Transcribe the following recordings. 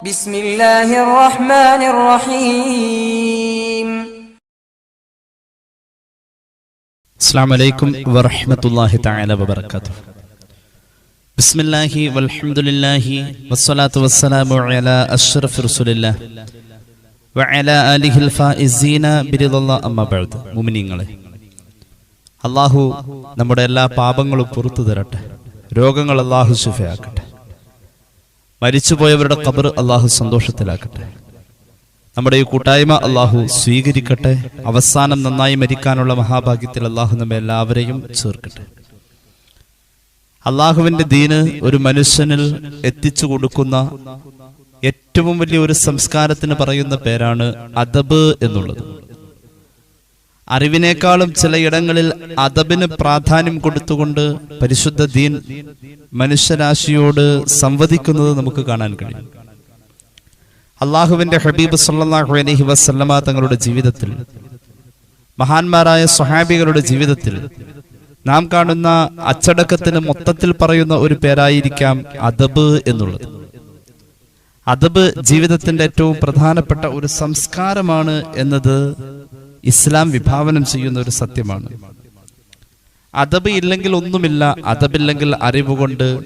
ബിസ്മില്ലാഹിർ റഹ്മാനിർ റഹീം അസ്സലാമു അലൈക്കും വറഹ്മത്തുള്ളാഹി തആല والصلاة ബിസ്മില്ലാഹി വൽഹംദുലില്ലാഹി വസ്സലാത്തു വസ്സലാമു അലാ وعلى آله വഅലാ ആലിഹിൽ الله أما بعد مؤمنين മുഅ്മിനീങ്ങളെ അല്ലാഹു നമ്മുടെ എല്ലാ പാപങ്ങളും പുറത്തു തരട്ടെ. രോഗങ്ങൾ അല്ലാഹു ശുഫയാക്കട്ടെ. മരിച്ചുപോയവരുടെ കബർ അള്ളാഹു സന്തോഷത്തിലാക്കട്ടെ. നമ്മുടെ ഈ കൂട്ടായ്മ അള്ളാഹു സ്വീകരിക്കട്ടെ. അവസാനം നന്നായി മരിക്കാനുള്ള മഹാഭാഗ്യത്തിൽ അള്ളാഹു നമ്മെ എല്ലാവരെയും ചേർക്കട്ടെ. അള്ളാഹുവിന്റെ ദീന് ഒരു മനുഷ്യനിൽ എത്തിച്ചു കൊടുക്കുന്ന ഏറ്റവും വലിയ ഒരു സംസ്കാരത്തിന് പറയുന്ന പേരാണ് അദബ് എന്നുള്ളത്. അറിവിനേക്കാളും ചിലയിടങ്ങളിൽ അദബിന് പ്രാധാന്യം കൊടുത്തുകൊണ്ട് പരിശുദ്ധ ദീൻ മനുഷ്യരാശിയോട് സംവദിക്കുന്നത് നമുക്ക് കാണാൻ കഴിയും. അള്ളാഹുവിന്റെ ഹബീബ് സല്ലാഹു അലഹി വസല്ലമ തങ്ങളുടെ ജീവിതത്തിൽ മഹാന്മാരായ സ്വഹാബികളുടെ ജീവിതത്തിൽ നാം കാണുന്ന അച്ചടക്കത്തിന് മൊത്തത്തിൽ പറയുന്ന ഒരു പേരായിരിക്കാം അദബ് എന്നുള്ളത്. അദബ് ജീവിതത്തിന്റെ ഏറ്റവും പ്രധാനപ്പെട്ട ഒരു സംസ്കാരമാണ് എന്നത് ഇസ്ലാം വിഭാവനം ചെയ്യുന്ന ഒരു സത്യമാണ്. അദബ് ഇല്ലെങ്കിൽ ഒന്നുമില്ല അതബില്ലെങ്കിൽ അറിവ് കൊണ്ട്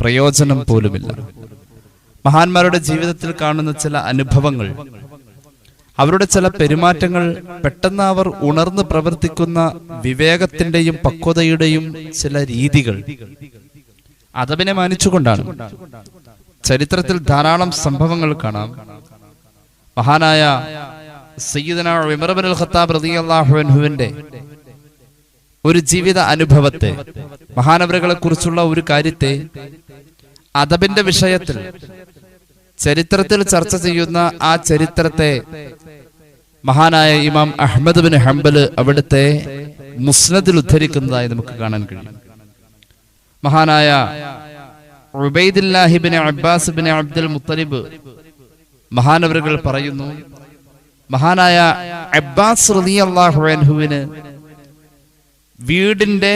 പ്രയോജനം പോലുമില്ല. മഹാന്മാരുടെ ജീവിതത്തിൽ കാണുന്ന ചില അനുഭവങ്ങൾ അവരുടെ ചില പെരുമാറ്റങ്ങൾ പെട്ടെന്ന് അവർ ഉണർന്ന് പ്രവർത്തിക്കുന്ന വിവേകത്തിന്റെയും പക്വതയുടെയും ചില രീതികൾ അതബിനെ മാനിച്ചുകൊണ്ടാണ്. ചരിത്രത്തിൽ ധാരാളം സംഭവങ്ങൾ കാണാം. മഹാനായ സയ്യിദന ഖത്താബ് ഒരു ജീവിത അനുഭവത്തെ മഹാനവരകളെ കുറിച്ചുള്ള ഒരു കാര്യത്തെ അദബിന്റെ വിഷയത്തിൽ ചരിത്രത്തിൽ ചർച്ച ചെയ്യുന്ന ആ ചരിത്രത്തെ മഹാനായ ഇമാം അഹമ്മദ് ബിൻ ഹംബൽ അവിടുത്തെ മുസ്നദിൽ ഉദ്ധരിക്കുന്നതായി നമുക്ക് കാണാൻ കഴിയും. മഹാനായ Ubaidullah bin Abbas bin Abdul Muttalib മഹാനവരുകൾ പറയുന്നു മഹാനായ അബ്ബാസ് റളിയല്ലാഹു അൻഹുവിന് വീടിന്റെ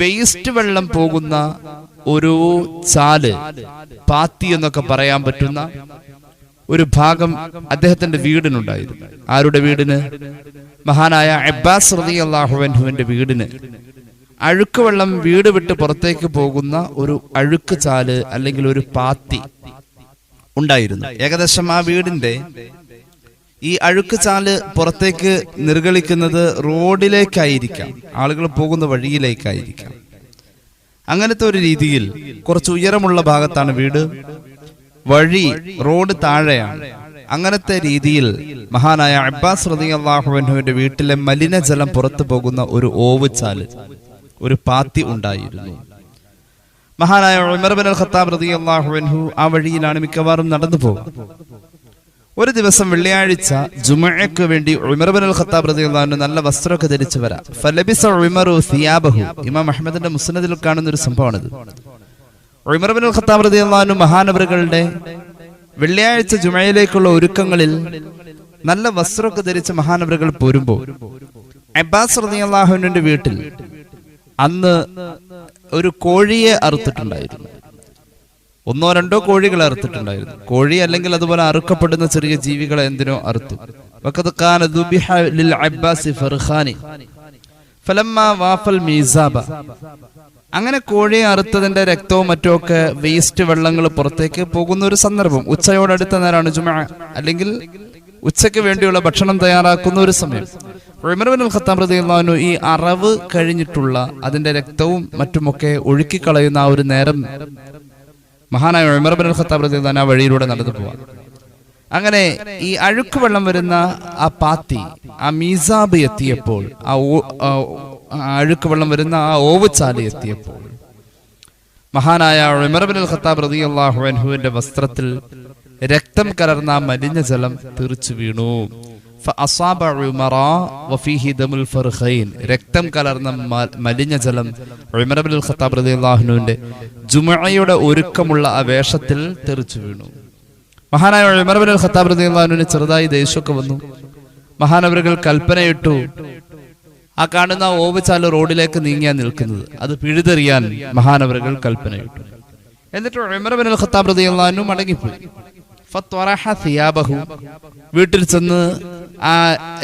വേസ്റ്റ് വെള്ളം പോകുന്ന ഒരു ചാൽ പാത്തി എന്നൊക്കെ പറയാൻ പറ്റുന്ന ഒരു ഭാഗം അദ്ദേഹത്തിന്റെ വീടിനുണ്ടായിരുന്നു. ആരുടെ വീടിന്? മഹാനായ അബ്ബാസ് റതി അള്ളാഹുവിന്റെ വീടിന്. അഴുക്ക് വെള്ളം വീട് വിട്ട് പുറത്തേക്ക് പോകുന്ന ഒരു അഴുക്ക് ചാൽ അല്ലെങ്കിൽ ഒരു പാത്തി ഉണ്ടായിരുന്നു. ഏകദേശം ആ വീടിന്റെ ഈ അഴുക്ക് ചാൽ പുറത്തേക്ക് നിർഗളിക്കുന്നത് റോഡിലേക്കായിരിക്കാം. ആളുകൾ പോകുന്ന വഴിയിലേക്കായിരിക്കാം. അങ്ങനത്തെ ഒരു രീതിയിൽ കുറച്ച് ഉയരമുള്ള ഭാഗത്താണ് വീട്. വഴി റോഡ് താഴെയാണ്. അങ്ങനത്തെ രീതിയിൽ മഹാനായ അബ്ബാസ് റതി അള്ളാഹുവിന്റെ വീട്ടിലെ മലിനജലം പുറത്തു പോകുന്ന ഒരു ഓവ് ചാൽ ഒരു പാത്തി ഉണ്ടായിരുന്നു. മഹാനായ ഉമർബൻ അൽ ഖത്താബ് റതി ആ വഴിയിലാണ് മിക്കവാറും നടന്നു പോകും ഒരു ദിവസം വെള്ളിയാഴ്ച ജുമഴയ്ക്ക് വേണ്ടി ഉമർബൻ അൽ ഖത്താബ് റളിയല്ലാഹു നല്ല വസ്ത്രമൊക്കെ ധരിച്ചു വരാം. ഫലബിസ ഉമറു സിയാബഹു. ഇമാം അഹ്മദിന്റെ മുസ്നദിൽ കാണുന്ന ഒരു സംഭവമാണിത്. ഉമർബൻ അൽ ഖത്താബ് റളിയല്ലാഹു മഹാനവറുകളുടെ വെള്ളിയാഴ്ച ജുമയിലേക്കുള്ള ഒരുക്കങ്ങളിൽ നല്ല വസ്ത്രമൊക്കെ ധരിച്ച മഹാനവറുകൾ പോരുമ്പോൾ അബ്ബാസ് റതിയുള്ളാഹുവിന്റെ വീട്ടിൽ അന്ന് ഒരു കോഴിയെ അറുത്തിട്ടുണ്ടായിരുന്നു. ഒന്നോ രണ്ടോ കോഴികൾ അറുത്തിട്ടുണ്ടായിരുന്നു. കോഴി അല്ലെങ്കിൽ അതുപോലെ അറുക്കപ്പെടുന്ന ചെറിയ ജീവികളെ എന്തിനോ അറുത്തു. അങ്ങനെ കോഴിയെ അറുത്തതിന്റെ രക്തവും മറ്റുമൊക്കെ വേസ്റ്റ് വെള്ളങ്ങൾ പുറത്തേക്ക് പോകുന്ന ഒരു സന്ദർഭം. ഉച്ചയോടടുത്ത നേരമാണ് ജുമ അല്ലെങ്കിൽ ഉച്ചയ്ക്ക് വേണ്ടിയുള്ള ഭക്ഷണം തയ്യാറാക്കുന്ന ഒരു സമയം. ഉമർബിൻ ഖത്താം ഈ അറവ് കഴിഞ്ഞിട്ടുള്ള അതിന്റെ രക്തവും മറ്റുമൊക്കെ ഒഴുക്കിക്കളയുന്ന ആ ഒരു നേരം മഹാനായ ഉമർ ബിൻ ഖത്താബ് റളിയല്ലാഹു ആ വഴിയിലൂടെ നടന്നു പോവാം അങ്ങനെ ഈ അഴുക്ക് വെള്ളം വരുന്ന ആ പാത്തി ആ മീസാബ് എത്തിയപ്പോൾ ആ അഴുക്ക് വെള്ളം വരുന്ന ആ ഓവച്ചാൽ എത്തിയപ്പോൾ മഹാനായ ഉമർ ബിൻ ഖത്താബ് റളിയല്ലാഹു അൻഹുവിന്റെ വസ്ത്രത്തിൽ രക്തം കലർന്ന മലിന ജലം തെറിച്ചു വീണു. രക്തം കലർന്ന മലിഞ്ഞ ജലം ഉമരബുൽ ഖത്താബ് ജുമയുടെ ഒരുക്കമുള്ള ആ വേഷത്തിൽ തെറിച്ചു വീണു. മഹാനായ ഉമരബുൽ ഖത്താബ് റദിയാഹുവിന് ചെറുതായി ദേഷ്യമൊക്കെ വന്നു. മഹാനവരുകൾ കൽപ്പനയിട്ടു ആ കാണുന്ന ഓവച്ചാൽ റോഡിലേക്ക് നീങ്ങിയാൻ നിൽക്കുന്നത്. അത് പിഴുതെറിയാൻ മഹാനവരുകൾ കൽപ്പനയിട്ടു. എന്നിട്ട് ഉമരബുൽ ഖത്താബ് റദിയാഹുനു മടങ്ങിപ്പോയി. സിയാബഹു. വീട്ടിൽ ചെന്ന് ആ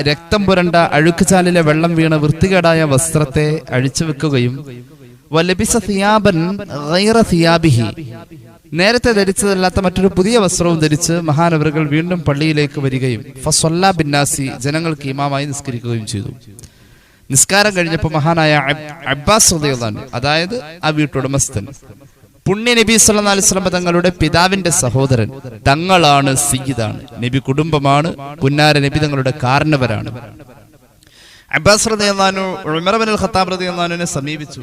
രക്തം പുരണ്ട അഴുക്കുചാലിലെ വെള്ളം വീണ വൃത്തികേടായ വസ്ത്രത്തെ അഴിച്ചു വെക്കുകയും വലബിസ സിയാബൻ സിയാബിഹി നേരത്തെ ധരിച്ചതല്ലാത്ത മറ്റൊരു പുതിയ വസ്ത്രവും ധരിച്ച് മഹാനവറുകൾ വീണ്ടും പള്ളിയിലേക്ക് വരികയും ഫസ്വല്ല ബിന്നാസി ജനങ്ങൾക്ക് ഇമാമായി നിസ്കരിക്കുകയും ചെയ്തു നിസ്കാരം കഴിഞ്ഞപ്പോൾ മഹാനായ അബ്ബാസ് അതായത് ആ വീട്ടുടമസ്ഥൻ പുണ്യ നബി സല്ലല്ലാഹു അലൈഹി തങ്ങളുടെ പിതാവിന്റെ സഹോദരൻ. തങ്ങളാണ് സയ്യിദാണ്. നബി കുടുംബമാണ്. പുന്നാര നബി തങ്ങളുടെ കാരണവരാണ്. അബ്ബാസ് റളിയല്ലാഹു ഉമർ ബിൻ ഖത്താബ് റളിയല്ലാഹുവിനെ സമീപിച്ചു.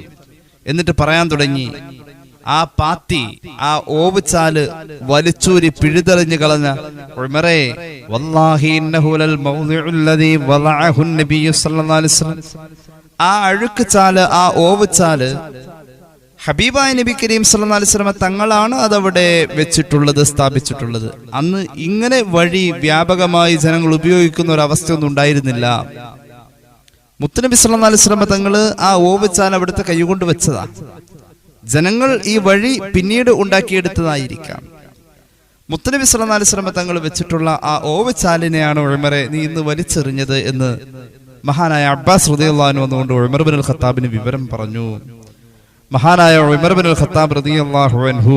എന്നിട്ട് പറയാൻ തുടങ്ങി ആ പാത്തി ആ ഓവുചാൽ വലിച്ചൂരി പിഴുതെറിഞ്ഞു കളഞ്ഞ ഉമറേ വല്ലാഹി ഇന്നഹു ലൽ മൗദിഉല്ലദീ വദഅഹു നബിയ്യു സല്ലല്ലാഹു അലൈഹി വസല്ലം. ആ അഴുക്ക് ചാൽ ആ ഓവുചാൽ ഹബീബായ നബി കരീം സല്ലാ അലൈഹി വസല്ലം തങ്ങളാണ് അതവിടെ വെച്ചിട്ടുള്ളത് സ്ഥാപിച്ചിട്ടുള്ളത്. അന്ന് ഇങ്ങനെ വഴി വ്യാപകമായി ജനങ്ങൾ ഉപയോഗിക്കുന്ന ഒരു അവസ്ഥയൊന്നും ഉണ്ടായിരുന്നില്ല. മുത്തനബി സല്ലാ അലൈഹി വസല്ലം തങ്ങൾ ആ ഓവുചാൽ അവിടുത്തെ കൈകൊണ്ട് വെച്ചതാ. ജനങ്ങൾ ഈ വഴി പിന്നീട് ഉണ്ടാക്കിയെടുത്തതായിരിക്കാം. മുത്തനബി സല്ലാ അലൈഹി വസല്ലം തങ്ങൾ വെച്ചിട്ടുള്ള ആ ഓവച്ചാലിനെയാണ് ഒഴിമറെ നീ ഇന്ന് വലിച്ചെറിഞ്ഞത് എന്ന് മഹാനായ അബ്ബാസ് അൻഹു വന്നുകൊണ്ട് ഉമർ ബിൻ ഖത്താബിന് വിവരം പറഞ്ഞു. മഹാനായ ഉമർ ബിൻ ഖത്താബ് റളിയല്ലാഹു അൻഹു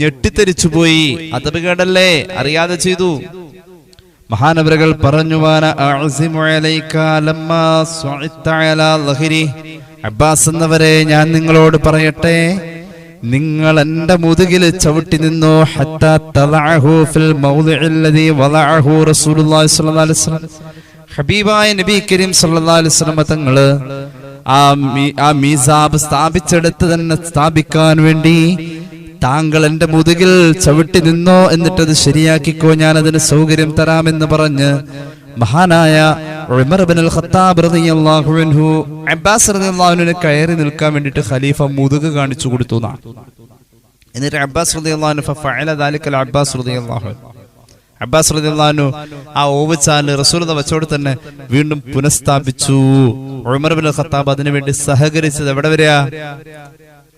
ഞെട്ടിത്തെരിച്ചു പോയി. അതപകടല്ലേ അറിയാതെ ചെയ്തു. മഹാനവരകൾ പറഞ്ഞു അബ്ബാസ് എന്നവരെ ഞാൻ നിങ്ങളോട് പറയട്ടെ നിങ്ങൾ എന്റെ മുതുകിൽ ചവിട്ടി നിന്നു ഹബീബായ നബി കരീം സല്ലല്ലാഹു അലൈഹി വസല്ലം തങ്ങൾ ആ ആ മീസാബ് സ്ഥാപിച്ചെടുത്ത് തന്നെ സ്ഥാപിക്കാൻ വേണ്ടി താങ്കൾ എന്റെ മുതുകിൽ ചവിട്ടി നിന്നോ എന്നിട്ടത് ശരിയാക്കിക്കോ ഞാൻ അതിന് സൗകര്യം തരാമെന്ന് പറഞ്ഞ് മഹാനായ അബ്ബാസ് കയറി നിൽക്കാൻ വേണ്ടിട്ട് ഖലീഫ മുതുക് കാണിച്ചു കൊടുത്തു എന്നാ. എന്നിട്ട് അബ്ബാസ് അബ്ബാസ് അബ്ബാസ് റദിയല്ലാഹു ആ ഓവച്ചാൽ റസൂലുള്ളാഹി വെച്ചോട് തന്നെ വീണ്ടും പുനഃസ്ഥാപിച്ചു. ഉമർ ബിൻ ഖത്താബ് അതിനുവേണ്ടി സഹകരിച്ചത് എവിടെ വരെയാ?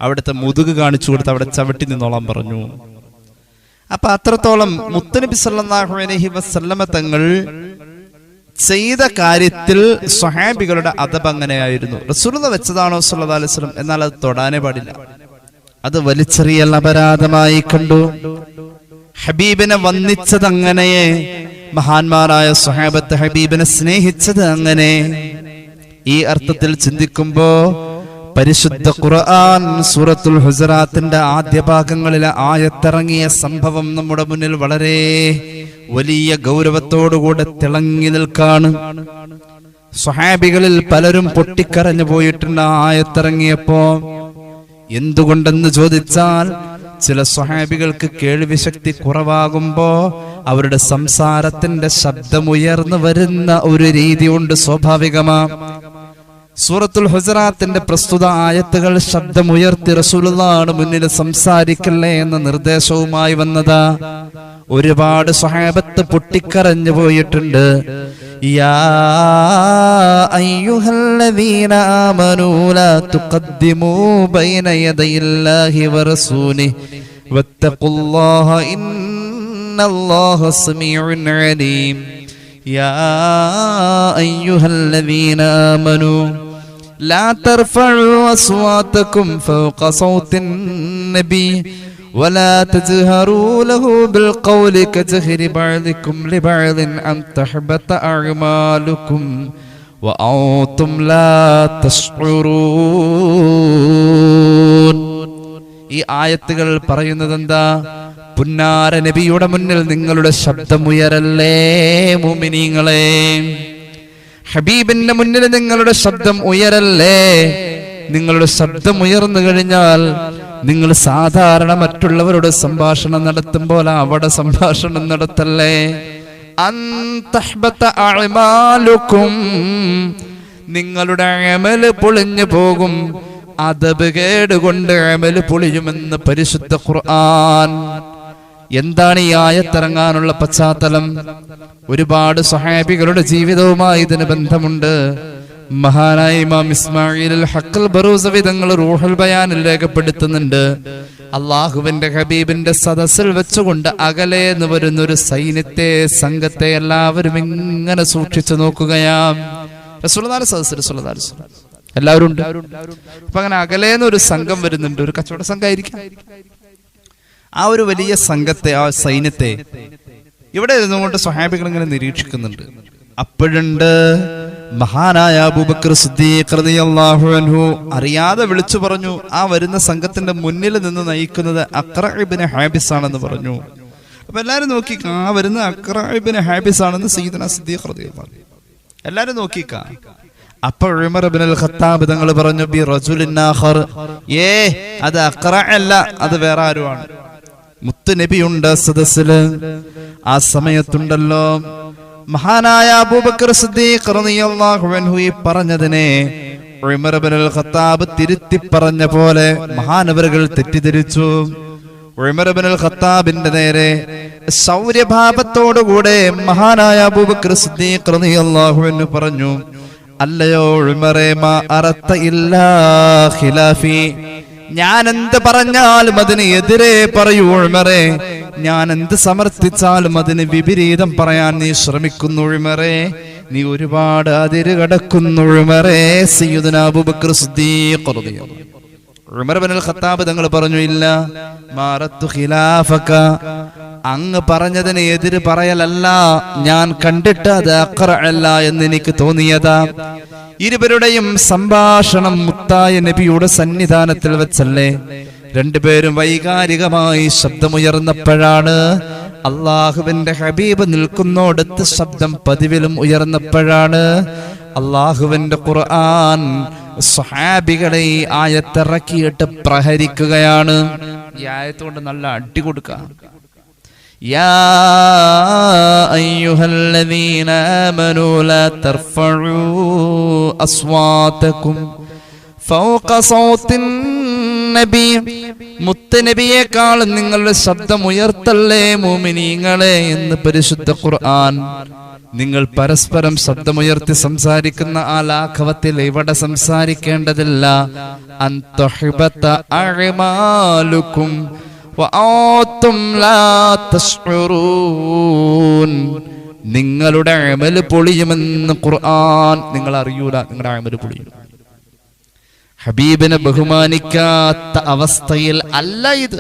അവിടുത്തെ മുതുക് കാണിച്ചു കൊടുത്ത് അവിടെ ചവിട്ടി നിന്നോളാൻ പറഞ്ഞു. അപ്പൊ അത്രത്തോളം മുത്തനബി സല്ലല്ലാഹു അലൈഹി വസല്ലമ തങ്ങൾ ചെയ്ത കാര്യത്തിൽ സ്വഹാബികളുടെ അതബ് അങ്ങനെയായിരുന്നു. റസൂലുള്ള വെച്ചതാണോ സല്ലല്ലാഹു അലൈഹി വസല്ലം? എന്നാൽ അത് തൊടാനേ പാടില്ല. അത് വലിച്ചെറിയൽ അപരാധമായി കണ്ടു. ഹബീബിനെ വന്നിച്ചത് അങ്ങനെയെ മഹാന്മാരായ സ്വഹാബത്ത് ഹബീബിനെ സ്നേഹിച്ചത് അങ്ങനെ. ഈ അർത്ഥത്തിൽ ചിന്തിക്കുമ്പോ പരിശുദ്ധ ഖുർആൻ സൂറത്തുൽ ഹുസറാത്തിന്റെ ആദ്യ ഭാഗങ്ങളിലെ ആയത്തിറങ്ങിയ സംഭവം നമ്മുടെ മുന്നിൽ വളരെ വലിയ ഗൗരവത്തോടുകൂടെ തിളങ്ങി നിൽക്കാണ്. സ്വഹാബികളിൽ പലരും പൊട്ടിക്കരഞ്ഞു പോയിട്ടുണ്ട് ആയത്തിറങ്ങിയപ്പോ. എന്തുകൊണ്ടെന്ന് ചോദിച്ചാൽ ചില സ്വഹാബികൾക്ക് കേൾവിശക്തി കുറവാകുമ്പോൾ കുറവാകുമ്പോ അവരുടെ സംസാരത്തിന്റെ ശബ്ദമുയർന്നു വരുന്ന ഒരു രീതി ഉണ്ട് സ്വാഭാവികമാ. സൂറത്തുൽ ഹുസറാത്തിന്റെ പ്രസ്തുത ആയത്തുകൾ ശബ്ദമുയർത്തി റസൂലുള്ളാണ് മുന്നിൽ സംസാരിക്കല്ലേ എന്ന നിർദ്ദേശവുമായി വന്നതാ. ഒരുപാട് സ്വഹാബത്ത് പൊട്ടിക്കരഞ്ഞു പോയിട്ടുണ്ട്. യാ واتقوا الله إن الله سميع عليم يا أيها الذين آمنوا لا ترفعوا أصواتكم فوق صوت النبي ولا تجهروا له بالقول كجهر بعضكم لبعض أن تحبط أعمالكم وأنتم لا تشعرون ഈ ആയത്തുകൾ പറയുന്നത് എന്താ പുന്നാര നബിയുടെ മുന്നിൽ നിങ്ങളുടെ ശബ്ദമുയരല്ലേ മുമിനീങ്ങളെ ഹബീബിന്റെ മുന്നിൽ നിങ്ങളുടെ ശബ്ദം ഉയരല്ലേ? നിങ്ങളുടെ ശബ്ദം ഉയർന്നു കഴിഞ്ഞാൽ നിങ്ങൾ സാധാരണ മറ്റുള്ളവരോട് സംഭാഷണം നടത്തുമ്പോൾ അവിടെ സംഭാഷണം നടത്തല്ലേ? നിങ്ങളുടെ അമൽ പൊളിഞ്ഞു പോകും. അതബ് കേടുകൊണ്ട് അമൽ പൊളിയുമെന്ന് പരിശുദ്ധ ഖുർആൻ. എന്താണ് ഈ ആയത്തിറങ്ങാനുള്ള പശ്ചാത്തലം? ഒരുപാട് സഹാബികളുടെ ജീവിതവുമായി ഇതിന് ബന്ധമുണ്ട്. മഹാനായ ഇമാം ഇസ്മായിൽ ഹക്കൽ ബറൂസവി തങ്ങൾ റൂഹൽ ബയാനിൽ രേഖപ്പെടുത്തുന്നുണ്ട്. അള്ളാഹുവിന്റെ ഹബീബിന്റെ സദസ്സിൽ വെച്ചുകൊണ്ട് അകലെ എന്ന് വരുന്ന ഒരു സൈന്യത്തെ സംഘത്തെ എല്ലാവരും ഇങ്ങനെ സൂക്ഷിച്ചു നോക്കുകയാം. റസൂലുള്ളാഹിയുടെ സദസ്സ്. എല്ലാവരും ഉണ്ട്. അപ്പൊ അങ്ങനെ അകലേന്ന് ഒരു സംഘം വരുന്നുണ്ട്. ഒരു കച്ചവട സംഘമായിരിക്കും ആ ഒരു വലിയ സംഘത്തെ ആ സൈന്യത്തെ ഇവിടെ ഇരുന്നുകൊണ്ട് സ്വഹാബികൾ ഇങ്ങനെ നിരീക്ഷിക്കുന്നുണ്ട്. അപ്പോഴുണ്ട് മഹാനായ അബൂബക്കർ അൻഹു അറിയാതെ വിളിച്ചു പറഞ്ഞു ആ വരുന്ന സംഘത്തിന്റെ മുന്നിൽ നിന്ന് നയിക്കുന്നത് അക്രബിന് ഹാബിസ് ആണെന്ന് പറഞ്ഞു. അപ്പൊ എല്ലാരും നോക്കി ആ വരുന്ന അക്രബിന് ഹാബിസ് ആണെന്ന് സീദന സിദ്ദീഖ് എല്ലാരും നോക്കിക്ക അപ്പൊ ഖത്താബ് തങ്ങൾ പറഞ്ഞു ബി റജുലിൻ ഏ അത് അഖറ അല്ല അത് വേറെ ആരുമാണ്. മുത്ത് നബിയുണ്ട് സദസ്സിൽ. ആ സമയത്തുണ്ടല്ലോ. മഹാനായ അബൂബക്കർ സിദ്ദീഖ് റളിയല്ലാഹു അൻഹു ഈ പറഞ്ഞതിനെ ഖത്താബ് തിരുത്തി പറഞ്ഞ പോലെ മഹാനവരുകൾ തെറ്റിദ്ധരിച്ചു. ഇബ്നുൽ ഖത്താബിന്റെ നേരെ സൗര്യഭാവത്തോടുകൂടെ മഹാനായ അബൂബക്കർ സിദ്ദീഖ് റളിയല്ലാഹു അൻഹു പറഞ്ഞു അല്ലയോ ഖിലാഫി. ഞാൻ എന്ത് പറഞ്ഞാലും അതിന് എതിരെ പറയൂ ഉമറേ ഞാൻ എന്ത് സമർത്ഥിച്ചാലും അതിന് വിപരീതം പറയാൻ നീ ശ്രമിക്കുന്നു ഉമറേ നീ ഒരുപാട് അതിര് കടക്കുന്നു ഉമറേ സയ്യിദുന അബൂബക്കർ സിദ്ദീഖ് ഖത്താബ് തങ്ങൾ പറഞ്ഞു ഇല്ല മാറത്തു ഖിലാഫക. അങ്ങ് പറഞ്ഞതിന് എതിര് പറയലല്ല ഞാൻ കണ്ടിട്ട് അത് അഖറ അല്ല എന്ന് എനിക്ക് തോന്നിയതാ. ഇരുവരുടെയും സംഭാഷണം മുത്തായ നബിയുടെ സന്നിധാനത്തിൽ വെച്ചല്ലേ? രണ്ടുപേരും വൈകാരികമായി ശബ്ദമുയർന്നപ്പോഴാണ് അള്ളാഹുവിന്റെ ഹബീബ് നിൽക്കുന്നോടത്ത് ശബ്ദം പതിവിലും ഉയർന്നപ്പോഴാണ് അള്ളാഹുവിന്റെ ഖുർആൻ സ്വഹാബികളെ ഈ ആയത്തിറക്കിയിട്ട് പ്രഹരിക്കുകയാണ് ഈ ആയത്ത് കൊണ്ട് നല്ല അടി കൊടുക്കാം يا أيها الذين آمنوا لا ترفعوا أصواتكم فوق صوت നബി മുത്തനബിയേക്കാൾ നിങ്ങളുടെ ശബ്ദം ഉയർത്തല്ലേ മോമിനീങ്ങളെ എന്ന് പരിശുദ്ധ ഖുർആൻ. നിങ്ങൾ പരസ്പരം ശബ്ദമുയർത്തി സംസാരിക്കുന്ന ആ ലാഘവത്തിൽ ഇവിടെ സംസാരിക്കേണ്ടതില്ല? നിങ്ങളുടെ അമൽ പൊളിയുമെന്ന് ഖുർആൻ. നിങ്ങൾ അറിയൂല നിങ്ങളുടെ അമൽ പൊളിയും. ഹബീബിനെ ബഹുമാനിക്കാത്ത അവസ്ഥയിൽ അല്ല ഇത്.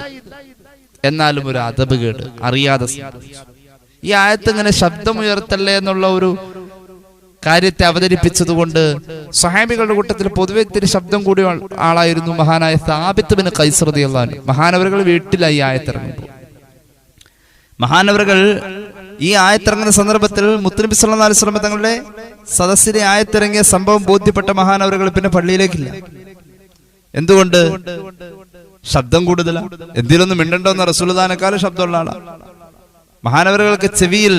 എന്നാലും ഒരു അതബ് കേട് അറിയാതെ ഈ ആയത്ത് ഇങ്ങനെ ശബ്ദമുയർത്തല്ലേ എന്നുള്ള ഒരു കാര്യത്തെ അവതരിപ്പിച്ചത് കൊണ്ട് സ്വഹാബികളുടെ കൂട്ടത്തിൽ പൊതുവെ ഇത്തിരി ശബ്ദം കൂടിയ ആളായിരുന്നു മഹാനായ സ്ഥാപിത്ത് ബിൻ കൈസറതി അള്ളഹാൻ മഹാനവറുകൾ വീട്ടിലായി ആയത്തിറങ്ങുമ്പോൾ. മഹാനവറുകൾ ഈ ആയത്തിറങ്ങുന്ന സന്ദർഭത്തിൽ മുത്തനബി സല്ലല്ലാഹു അലൈഹി തങ്ങളുടെ സദസ്സിലെ ആയത്തിറങ്ങിയ സംഭവം ബോധ്യപ്പെട്ട മഹാനവറുകൾ പിന്നെ പള്ളിയിലേക്കില്ല. എന്തുകൊണ്ട്? ശബ്ദം കൂടുതലാ? എന്തിലൊന്നും മിണ്ടണ്ടോന്ന് റസൂൽദാനക്കാലം ശബ്ദമുള്ള ആളാണ് മഹാനവറുകൾക്ക് ചെവിയിൽ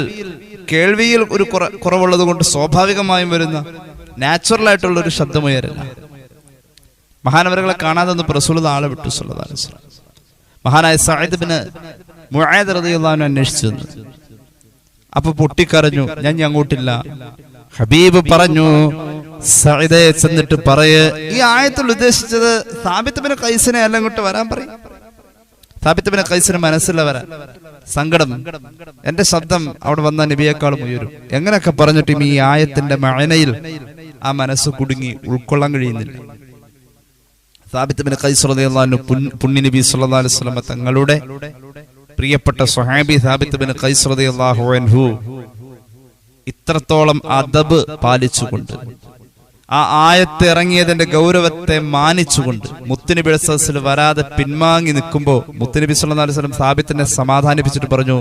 കേൾവിയിൽ ഒരു കുറ- കുറവുള്ളത് കൊണ്ട് സ്വാഭാവികമായും വരുന്ന നാച്ചുറൽ ആയിട്ടുള്ള ഒരു ശബ്ദമുയരല്ല മഹാനവറുകളെ കാണാതെ ഒന്ന് പ്രസൂലത ആളെ വിട്ടു അലൈഹി മഹാനായ സാഹിദിന് അൻഹു അന്വേഷിച്ചു. അപ്പൊ പൊട്ടിക്കരഞ്ഞു ഞാൻ അങ്ങോട്ടില്ല. ഹബീബ് പറഞ്ഞു സഇദെ ചെന്നിട്ട് പറയ്. ഈ ആയത്തിൽ ഉദ്ദേശിച്ചത് സാബിത്തബിന് കൈസിനെ എല്ലാം ഇങ്ങോട്ട് വരാൻ പറയും. സാബിത്തബിന് കൈസിന് മനസ്സില്ല വരാൻ. സങ്കടം. എന്റെ ശബ്ദം അവിടെ വന്ന നബിയേക്കാളും ഉയരും. എങ്ങനെയൊക്കെ പറഞ്ഞിട്ടും ഈ ആയത്തിന്റെ മഴനയിൽ ആ മനസ്സ് കുടുങ്ങി ഉൾക്കൊള്ളാൻ കഴിയുന്നില്ല. സാബിത്തബിന് കൈസ് റളിയല്ലാഹു പുണ്യ- നബി സല്ലല്ലാഹു അലൈഹി വസല്ലം തങ്ങളുടെ പ്രിയപ്പെട്ട സ്വഹാബി സാബിത്ത് ബിൻ ഖൈസ് റളിയല്ലാഹു അൻഹു ഇത്രത്തോളം അദബ് പാലിച്ചുകൊണ്ട് ആ ആയത്ത് ഇറങ്ങിയതിന്റെ ഗൗരവത്തെ മാനിച്ചുകൊണ്ട് മുത്തുനബി സദസ്സിൽ വരാതെ പിൻവാങ്ങി നിൽക്കുമ്പോൾ മുത്തുനബി സല്ലല്ലാഹു അലൈഹി സാബിത്തിനെ സമാധാനിപ്പിച്ചിട്ട് പറഞ്ഞു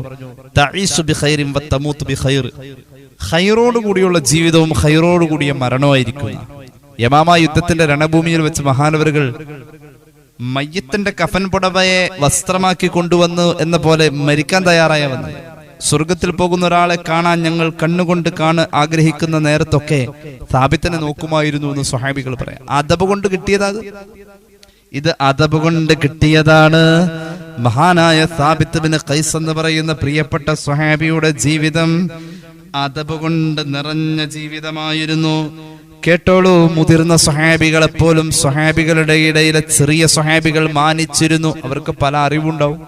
തഈസു വ കൂടിയുള്ള ജീവിതവും ഖൈറോട് കൂടിയ മരണമായിരിക്കും യമാമ യുദ്ധത്തിന്റെ രണഭൂമിയിൽ വെച്ച് മഹാനവരുകൾ മയ്യത്തിന്റെ കഫൻ പുടവയെ വസ്ത്രമാക്കി കൊണ്ടുവന്നു എന്ന പോലെ മരിക്കാൻ തയ്യാറായ വന്നു. സ്വർഗത്തിൽ പോകുന്ന ഒരാളെ കാണാൻ ഞങ്ങൾ കണ്ണുകൊണ്ട് കാണ് ആഗ്രഹിക്കുന്ന നേരത്തൊക്കെ സാബിത്തിനെ നോക്കുമായിരുന്നു എന്ന് സ്വഹാബികൾ പറയാം. അതബ് കൊണ്ട് കിട്ടിയതാ ഇത് അതബ് കൊണ്ട് കിട്ടിയതാണ്. മഹാനായ സാബിത്ത് ബിൻ ഖൈസ് എന്ന് പറയുന്ന പ്രിയപ്പെട്ട സ്വഹാബിയുടെ ജീവിതം അതബ് കൊണ്ട് നിറഞ്ഞ ജീവിതമായിരുന്നു. കേട്ടോളൂ മുതിർന്ന സ്വഹാബികളെ പോലും സ്വഹാബികളുടെ ഇടയിലെ ചെറിയ സ്വഹാബികൾ മാനിച്ചിരുന്നു. അവർക്ക് പല അറിവുണ്ടാവും.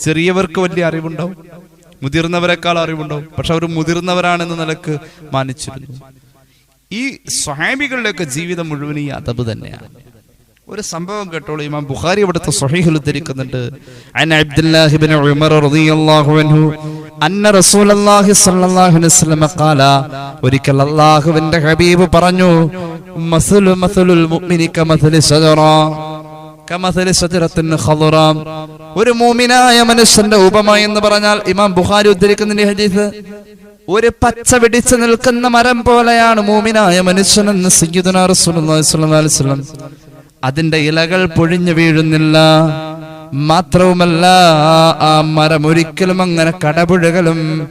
ചെറിയവർക്ക് വലിയ അറിവുണ്ടാവും. മുതിർന്നവരെക്കാൾ അറിവുണ്ടാവും പക്ഷെ അവർ മുതിർന്നവരാണെന്ന നിലയ്ക്ക് മാനിച്ചിരുന്നു. ഈ സ്വഹാബികളുടെയൊക്കെ ജീവിതം മുഴുവൻ ഈ അതബ് തന്നെയാണ്. ഒരു സംഭവം കേട്ടോളൂ. ഇമാം ബുഖാരി ഇവിടുത്തെ സ്വഹീഹിൽ ഉദ്ധരിക്കുന്നുണ്ട്. അൻ അബ്ദുല്ലാഹി ഉമർ റളിയല്ലാഹു അൻഹു അന്ന റസൂലുള്ളാഹി സ്വല്ലല്ലാഹു അലൈഹി വസല്ലം ഖാല ഒരിക്കൽ അല്ലാഹുവിന്റെ ഹബീബ് പറഞ്ഞു മസലു മസലുൽ മുഅ്മിനി കമസലി ഖദറ ഒരു മൂമിനായ മനുഷ്യന്റെ ഉപമ എന്ന് പറഞ്ഞാൽ ഇമാം ബുഹാരി ഉദ്ധരിക്കുന്ന ഹദീസ്? ഒരു പച്ച പിടിച്ചു നിൽക്കുന്ന മരം പോലെയാണ് മൂമിനായ മനുഷ്യനെന്ന് സയ്യിദുനാ റസൂലുള്ളാഹി സ്വല്ലല്ലാഹു അലൈഹി വസല്ലം അതിന്റെ ഇലകൾ പൊഴിഞ്ഞു വീഴുന്നില്ല. മാത്രവുമല്ല ആ മരം ഒരിക്കലും അങ്ങനെ ന-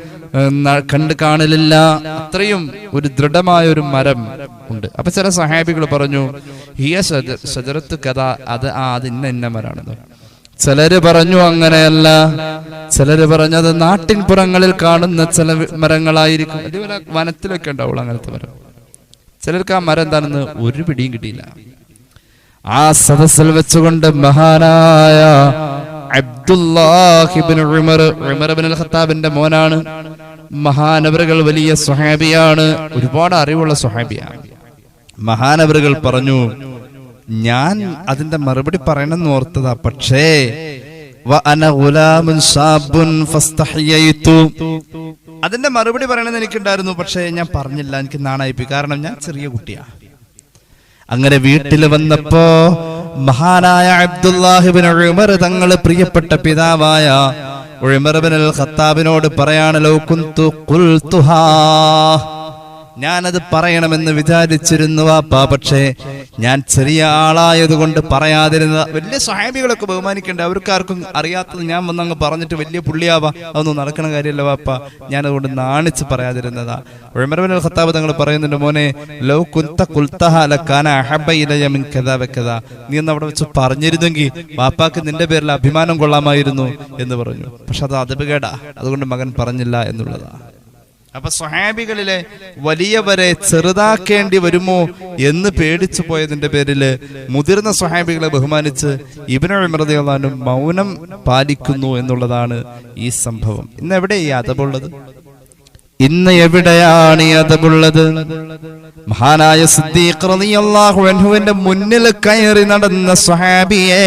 കണ്ടു കാണലില്ല. അത്രയും ഒരു ദൃഢമായ ഒരു മരം ഉണ്ട്. അപ്പൊ ചില സഹാബികൾ പറഞ്ഞു ഹിയ സജറത്ത് കഥ അത് ആ അത് ഇന്ന ഇന്ന മരാണെന്ന് ചിലര് പറഞ്ഞു അങ്ങനെയല്ല. ചിലര് പറഞ്ഞു അത് നാട്ടിൻപുറങ്ങളിൽ കാണുന്ന ചില മരങ്ങളായിരിക്കും. അതുപോലെ വനത്തിലൊക്കെ ഉണ്ടാവുള്ളൂ അങ്ങനത്തെ മരം. ചിലർക്ക് ആ മരം എന്താണെന്ന് ഒരു പിടിയും കിട്ടിയില്ല. ആ സദസ്സിൽ വെച്ചുകൊണ്ട് മഹാനായ അബ്ദുല്ലാഹിബിൻ ഉമർ ഉമർ അൽ ഖത്താബിന്റെ മോനാണ്. മഹാനവറുകൾ വലിയ സ്വഹാബിയാണ്. ഒരുപാട് അറിവുള്ള സ്വഹാബിയാണ്. മഹാനവറുകൾ പറഞ്ഞു ഞാൻ അതിന്റെ മറുപടി പറയണമെന്ന് ഓർത്തതാ. പക്ഷേ. അതിന്റെ മറുപടി പറയണമെന്ന് എനിക്കുണ്ടായിരുന്നു. പക്ഷേ ഞാൻ പറഞ്ഞില്ല. എനിക്ക് നാണായിപ്പി കാരണം ഞാൻ ചെറിയ കുട്ടിയാ അങ്ങനെ വീട്ടിൽ വന്നപ്പോ മഹാനായ അബ്ദുല്ലാഹിബിൻ തങ്ങൾ പ്രിയപ്പെട്ട പിതാവായ അൽ ഖത്താബിനോട് പറയാണല്ലോ കുന്തു ഖുൽതുഹാ ഞാനത് പറയണമെന്ന് വിചാരിച്ചിരുന്നു വാപ്പാ പക്ഷേ ഞാൻ ചെറിയ ആളായതുകൊണ്ട് പറയാതിരുന്ന വലിയ സഹാബികളൊക്കെ ബഹുമാനിക്കണ്ടേ? അവർക്കാർക്കും അറിയാത്തത് ഞാൻ വന്നങ്ങ് പറഞ്ഞിട്ട് വലിയ പുള്ളിയാവാ. അതൊന്നും നടക്കണ കാര്യമല്ല വാപ്പ. ഞാനതുകൊണ്ട് നാണിച്ച് പറയാതിരുന്നതാ. ഉഴമരവൻ ഖത്താബ് തങ്ങൾ പറയുന്നുണ്ട് മോനെ ലൗ കുന്ത കുൽത്തഹ ലക്കാന അഹബ്ബ ഇലയ മിൻ കദാ നീ ഒന്ന് അവിടെ വെച്ച് പറഞ്ഞിരുന്നെങ്കിൽ വാപ്പാക്ക് നിന്റെ പേരിൽ അഭിമാനം കൊള്ളാമായിരുന്നു എന്ന് പറഞ്ഞു. പക്ഷെ അത് അതപകേടാ. അതുകൊണ്ട് മകൻ പറഞ്ഞില്ല എന്നുള്ളതാ. അപ്പൊ സ്വഹാബികളിലെ വലിയവരെ ചെറുതാക്കേണ്ടി വരുമോ എന്ന് പേടിച്ചു പോയതിന്റെ പേരിൽ മുതിർന്ന സ്വഹാബികളെ ബഹുമാനിച്ച് ഇബിനും മൗനം പാലിക്കുന്നു എന്നുള്ളതാണ് ഈ സംഭവം. ഇന്ന് എവിടെ ഈ അതപുള്ളത് ഇന്ന് എവിടെയാണ് ഈ അതപുള്ളത് മഹാനായ സിദ്ദീഖ് റളിയല്ലാഹു അൻഹുവിന്റെ മുന്നിൽ കയറി നടന്ന സ്വഹാബിയെ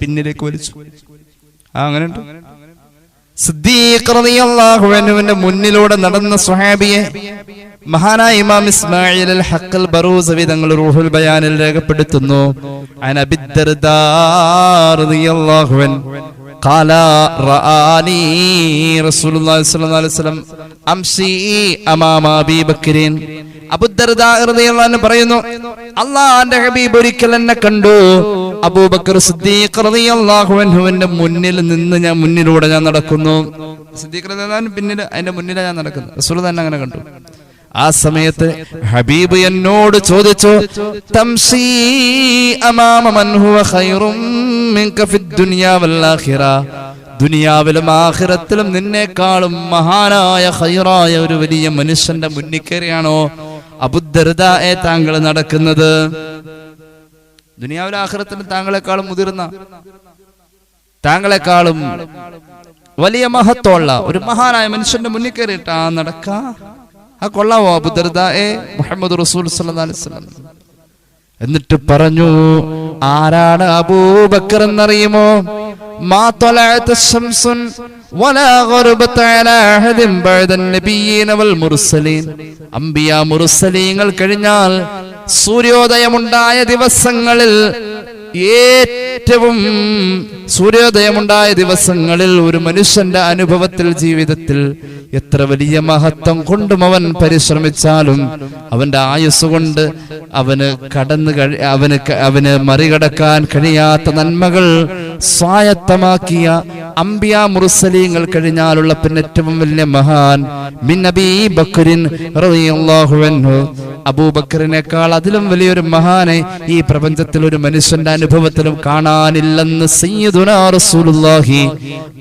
പിന്നിലേക്ക് വലിച്ചു. ആ അങ്ങനെയുണ്ട് സിദ്ദീഖ് റളിയല്ലാഹു അൻഹുവിന്റെ മുന്നിലൂടെ നടന്ന സ്വഹാബിയെ മഹാനായ ഇമാം ഇസ്മായിൽ അൽ ഹഖൽ ബറൂസവി തങ്ങൾ റൂഹുൽ ബയാനിൽ രേഖപ്പെടുത്തുന്നു അൻ അബി ദർദാ റളിയല്ലാഹു അൻ قال رآني رسول الله صلى الله عليه وسلم أمشي أمام أبي بكر അബുദർദാ റളിയല്ലാഹു അൻഹു പറയുന്നു അള്ളാന്റെ ഹബീബ് ഒരിക്കൽ എന്നെ കണ്ടു അബൂബക്കർ സിദ്ദീഖ് അൻഹുവിന്റെ മുന്നിൽ നിന്ന് ഞാൻ മുന്നിലൂടെ ഞാൻ നടക്കുന്നു. സിദ്ദീഖ് പിന്നിൽ അതിന്റെ മുന്നിലാണ് ഞാൻ നടക്കുന്നു റസൂൽ തന്നെ അങ്ങനെ കണ്ടു. ആ സമയത്ത് ഹബീബ് എന്നോട് ചോദിച്ചു തംസി ദുനിയാവിലും ആഖിറത്തിലും നിന്നേക്കാളും മഹാനായ ഖൈറായ ഒരു വലിയ മനുഷ്യന്റെ മുന്നിൽ കയറിയാണോ? അബുദർദായെ താങ്കൾ നടക്കുന്നത്. ദുനിയാവിലും ആഖിറത്തിലും താങ്കളെക്കാളും മുതിർന്ന താങ്കളെക്കാളും വലിയ മഹത്വമുള്ള ഒരു മഹാനായ മനുഷ്യന്റെ മുന്നിൽ കയറിയിട്ട് ആ നടക്ക. ആ കൊള്ളാവോ അബുദർദായെ മുഹമ്മദ് റസൂൽ വസല്ലം. എന്നിട്ട് പറഞ്ഞു ആരാണ് അബൂബക്കർ എന്നറിയുമോ? മാ ത്വലഅത്ത് ശംസുൻ ഗർബത അലാ അഹദിൻ ബഅദ നബിയ്യീന വൽ മുർസലീൻ. അംബിയ മുർസലീങ്ങൾ കഴിഞ്ഞാൽ സൂര്യോദയമുണ്ടായ ദിവസങ്ങളിൽ ഏറ്റവും സൂര്യോദയമുണ്ടായ ദിവസങ്ങളിൽ ഒരു മനുഷ്യന്റെ അനുഭവത്തിൽ ജീവിതത്തിൽ എത്ര വലിയ മഹത്വം കൊണ്ടും അവൻ പരിശ്രമിച്ചാലും അവന്റെ ആയുസ് കൊണ്ട് അവന് കടന്നു അവന് അവന് മറികടക്കാൻ കഴിയാത്ത നന്മകൾ സ്വായത്തമാക്കിയ അംബിയ മുറുസലീങ്ങൾ കഴിഞ്ഞാലുള്ള പിന്നെ ഏറ്റവും വലിയ മഹാൻ ബിൻ നബി ബക്രിൻ റളിയല്ലാഹു അൻഹു. അബൂബക്കറിനേക്കാൾ അതിലും വലിയൊരു മഹാനെ ഈ പ്രപഞ്ചത്തിൽ ഒരു മനുഷ്യന്റെ അനുഭവത്തിലും കാണാനില്ലെന്ന് റസൂലുള്ളാഹി.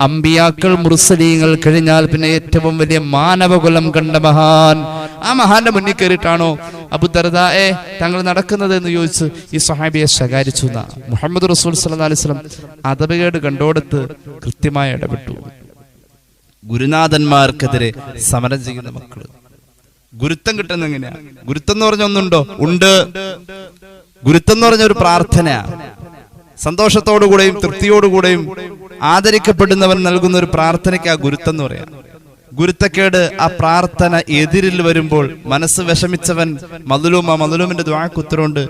അമ്പിയാക്കൾ മുർസലീങ്ങൾ കഴിഞ്ഞാൽ പിന്നെ ഏറ്റവും വലിയ മാനവകുലം കണ്ട മഹാൻ. ആ മഹാന്റെ മുന്നിൽ കയറിയിട്ടാണോ അബുദർദായെ തങ്ങൾ നടക്കുന്നത് എന്ന് ചോദിച്ച് ഈ സഹാബിയെ ശകാരിച്ചു മുഹമ്മദ് റസൂൽ സല്ലല്ലാഹു അലൈഹി വസല്ലം അതപകേട് കണ്ടോടത്ത് കൃത്യമായി ഇടപെട്ടു. ഗുരുനാഥന്മാർക്കെതിരെ സമരം ചെയ്യുന്ന മക്കൾ. ഗുരുത്തം കിട്ടുന്ന എങ്ങനെയാ? ഗുരുത്തം എന്ന് പറഞ്ഞ ഒന്നുണ്ടോ? ഉണ്ട്. ഗുരുത്തം എന്ന് പറഞ്ഞ ഒരു പ്രാർത്ഥന സന്തോഷത്തോടുകൂടെയും തൃപ്തിയോടുകൂടെയും ആദരിക്കപ്പെടുന്നവൻ നൽകുന്ന ഒരു പ്രാർത്ഥനയ്ക്ക് ആ ഗുരുത്തം എന്ന് പറയാം. ഗുരുത്തക്കേട് ആ പ്രാർത്ഥന എതിരിൽ വരുമ്പോൾ മനസ്സ് വിഷമിച്ചവൻ മധുലൂം ആ മധുലൂമിന്റെ ദ്വാക്ക് ഉത്തരവുണ്ട്.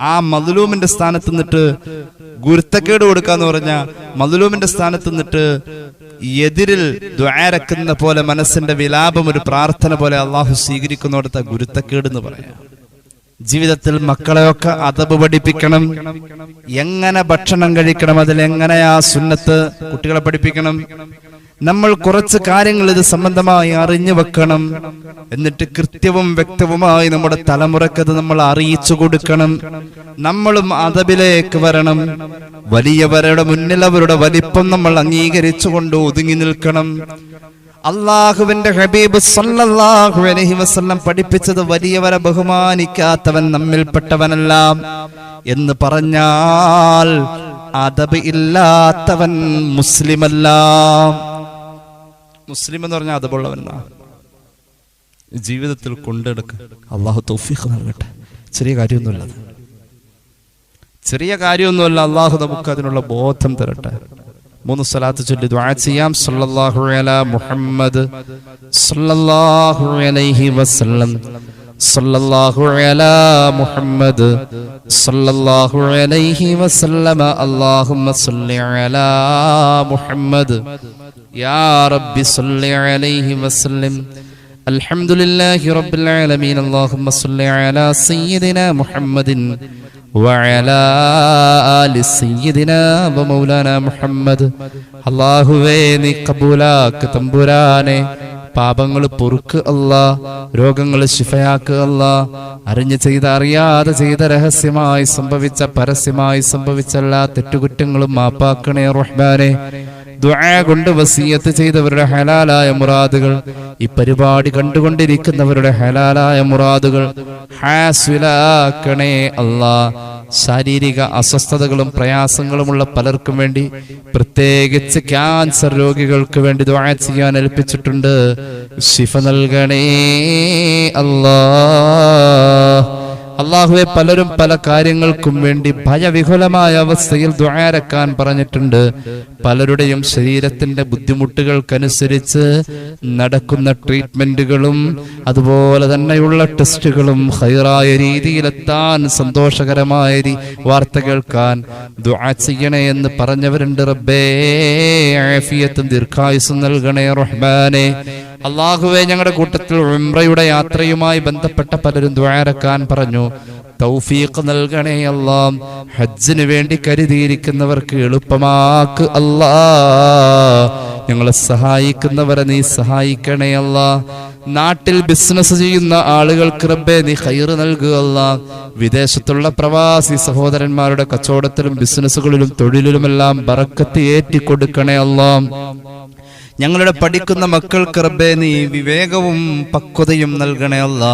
ആ മധുലൂമിന്റെ സ്ഥാനത്ത് നിന്നിട്ട് ഗുരുത്തക്കേട് കൊടുക്കാന്ന് പറഞ്ഞ മധുലൂമിന്റെ സ്ഥാനത്ത് നിന്നിട്ട് എതിരിൽ ദ്വാരക്കുന്ന പോലെ മനസ്സിന്റെ വിലാപം ഒരു പ്രാർത്ഥന പോലെ അള്ളാഹു സ്വീകരിക്കുന്നോടത്തെ ഗുരുത്തക്കേട് എന്ന് പറയാം. ജീവിതത്തിൽ മക്കളെയൊക്കെ അതബ് പഠിപ്പിക്കണം. എങ്ങനെ ഭക്ഷണം കഴിക്കണം അതിൽ എങ്ങനെയാ സുന്നത്ത് കുട്ടികളെ പഠിപ്പിക്കണം. നമ്മൾ കുറച്ച് കാര്യങ്ങൾ ഇത് സംബന്ധമായി അറിഞ്ഞു വെക്കണം. എന്നിട്ട് കൃത്യവും വ്യക്തവുമായി നമ്മുടെ തലമുറക്കത് നമ്മൾ അറിയിച്ചു കൊടുക്കണം. നമ്മളും അതബിലേക്ക് വരണം. വലിയവരുടെ മുന്നിൽ അവരുടെ വലിപ്പം നമ്മൾ അംഗീകരിച്ചുകൊണ്ട് ഒതുങ്ങി നിൽക്കണം. അള്ളാഹുവിന്റെ ഹബീബ് സല്ലല്ലാഹു അലൈഹി വസല്ലം പഠിപ്പിച്ചത് വലിയവരെ ബഹുമാനിക്കാത്തവൻ നമ്മിൽപ്പെട്ടവനല്ല എന്ന് പറഞ്ഞാൽ അതബ് ഇല്ലാത്തവൻ മുസ്ലിമല്ല. മുസ്ലിം എന്ന് പറഞ്ഞാൽ അതബുള്ളവൻ ജീവിതത്തിൽ കൊണ്ടെടുക്ക. അള്ളാഹു തൗഫീഖ് നൽകട്ടെ. ചെറിയ കാര്യമൊന്നുമില്ല ചെറിയ കാര്യമൊന്നുമല്ല അള്ളാഹു നമുക്ക് അതിനുള്ള ബോധം തരട്ടെ. മൂന്ന് സ്ഥലത്ത് ചൊല്ലി ദുആ ചെയ്യാം. സല്ലല്ലാഹു അലൈഹി മുഹമ്മദ് സല്ലല്ലാഹു അലൈഹി വസല്ലം. സല്ലല്ലാഹു അലൈഹി മുഹമ്മദ് സല്ലല്ലാഹു അലൈഹി വസല്ലമ. അല്ലാഹുമ്മ സല്ലി അലാ മുഹമ്മദ്. യാ റബ്ബി സല്ലി അലൈഹി വസല്ലം الحمد لله رب العالمين اللهم صل على سيدنا محمد وعلى آل سيدنا ومولانا محمد അള്ളാഹുവേ നീ കബൂലാക്ക് തമ്പുരാനെ പാപങ്ങൾ പൊറുക്ക് അല്ലാ രോഗങ്ങൾ ശിഫയാക്ക് അല്ലാ അറിഞ്ഞ് ചെയ്ത അറിയാതെ ചെയ്ത രഹസ്യമായി സംഭവിച്ച പരസ്യമായി സംഭവിച്ച എല്ലാ തെറ്റുകുറ്റങ്ങളും മാപ്പാക്കണേ റഹ്മാനെ ദുആ കൊണ്ട് വസീയത്ത് ചെയ്തവരുടെ ഹലാലായ മുറാദുകൾ ഈ പരിപാടി കണ്ടുകൊണ്ടിരിക്കുന്നവരുടെ ഹലാലായ മുറാദുകൾ. ശാരീരിക അസ്വസ്ഥതകളും പ്രയാസങ്ങളുമുള്ള പലർക്കും വേണ്ടി പ്രത്യേകിച്ച് ക്യാൻസർ രോഗികൾക്ക് വേണ്ടി ദുആ ചെയ്യാൻ ഏൽപ്പിച്ചിട്ടുണ്ട്. ശിഫ നൽകണേ അല്ലാ. അള്ളാഹുവെ പലരും പല കാര്യങ്ങൾക്കും വേണ്ടി ഭയവിഹുലമായ അവസ്ഥയിൽ ദ്വാരക്കാൻ പറഞ്ഞിട്ടുണ്ട്. പലരുടെയും ശരീരത്തിന്റെ ബുദ്ധിമുട്ടുകൾക്കനുസരിച്ച് നടക്കുന്ന ട്രീറ്റ്മെന്റുകളും അതുപോലെ തന്നെയുള്ള ടെസ്റ്റുകളും ഹൈറായ രീതിയിലെത്താൻ സന്തോഷകരമായ വാർത്ത കേൾക്കാൻ ദുആ ചെയ്യണേ എന്ന് പറഞ്ഞവരുണ്ട് റബ്ബേ. ആഫിയത്തും ദീർഘായുസും നൽകണേ റഹ്മാനെ. അള്ളാഹുവെ ഞങ്ങളുടെ കൂട്ടത്തിൽ ഉംറയുടെ യാത്രയുമായി ബന്ധപ്പെട്ട പലരും ദ്വാരക്കാൻ പറഞ്ഞു. തൗഫീഖ് നൽകണേ അല്ലാം ഹജ്ജിന് വേണ്ടി കരുതിയിരിക്കുന്നവർക്ക് എളുപ്പമാക്ക് അല്ലാ ഞങ്ങളെ സഹായിക്കുന്നവരെ നീ സഹായിക്കണേ അല്ലാ നാട്ടിൽ ബിസിനസ് ചെയ്യുന്ന ആളുകൾക്ക് റബ്ബേ നീ ഹൈർ നൽകുക അല്ലാ വിദേശത്തുള്ള പ്രവാസി സഹോദരന്മാരുടെ കച്ചവടത്തിലും ബിസിനസ്സുകളിലും തൊഴിലിലുമെല്ലാം ബറക്കത്ത് ഏറ്റിക്കൊടുക്കണേ അല്ലാ ഞങ്ങളുടെ പഠിക്കുന്ന മക്കൾക്ക് റബ്ബേ നീ വിവേകവും പക്വതയും നൽകണേ അല്ല.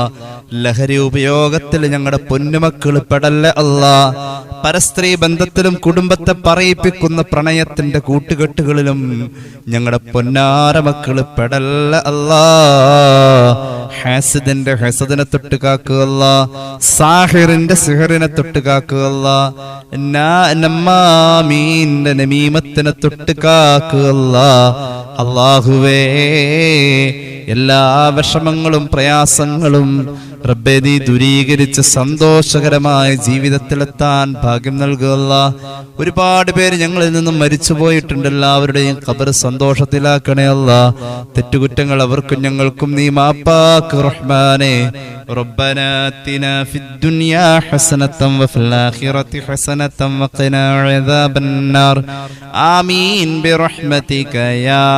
ലഹരി ഉപയോഗത്തിൽ ഞങ്ങളുടെ പൊന്നുമക്കൾ പെടല്ല അല്ല. പരസ്ത്രീ ബന്ധത്തിലും കുടുംബത്തെ പറയിപ്പിക്കുന്ന പ്രണയത്തിന്റെ കൂട്ടുകെട്ടുകളിലും ഞങ്ങളുടെ പൊന്നാര മക്കൾ പെടല്ല അല്ല. ഹാസിദിന്റെ ഹസദിനെ തൊട്ട് കാക്കുകല്ല സാഹിറിന്റെ സിഹറിനെ തൊട്ട് കാക്കുകല്ല നമ്മീന്റെ നമീമത്തിനെ തൊട്ട് കാക്കുകല്ല അള്ളാഹുവേ എല്ലാ വിഷമങ്ങളും പ്രയാസങ്ങളും റബ്ബെ നീ ദൂരീകരിച്ച് സന്തോഷകരമായ ജീവിതത്തിലെത്താൻ ഭാഗ്യം നൽകുകല്ല ഒരുപാട് പേര് ഞങ്ങളിൽ നിന്നും മരിച്ചു പോയിട്ടുണ്ട് എല്ലാവരുടെയും ഖബർ സന്തോഷത്തിലാക്കണേ അല്ല തെറ്റുകുറ്റങ്ങൾ അവർക്കും ഞങ്ങൾക്കും നീ മാപ്പാക്ക് റഹ്മാനെ ربنا آتنا في الدنيا حسنة وفي الآخرة حسنة وقنا عذاب النار آمين برحمتك يا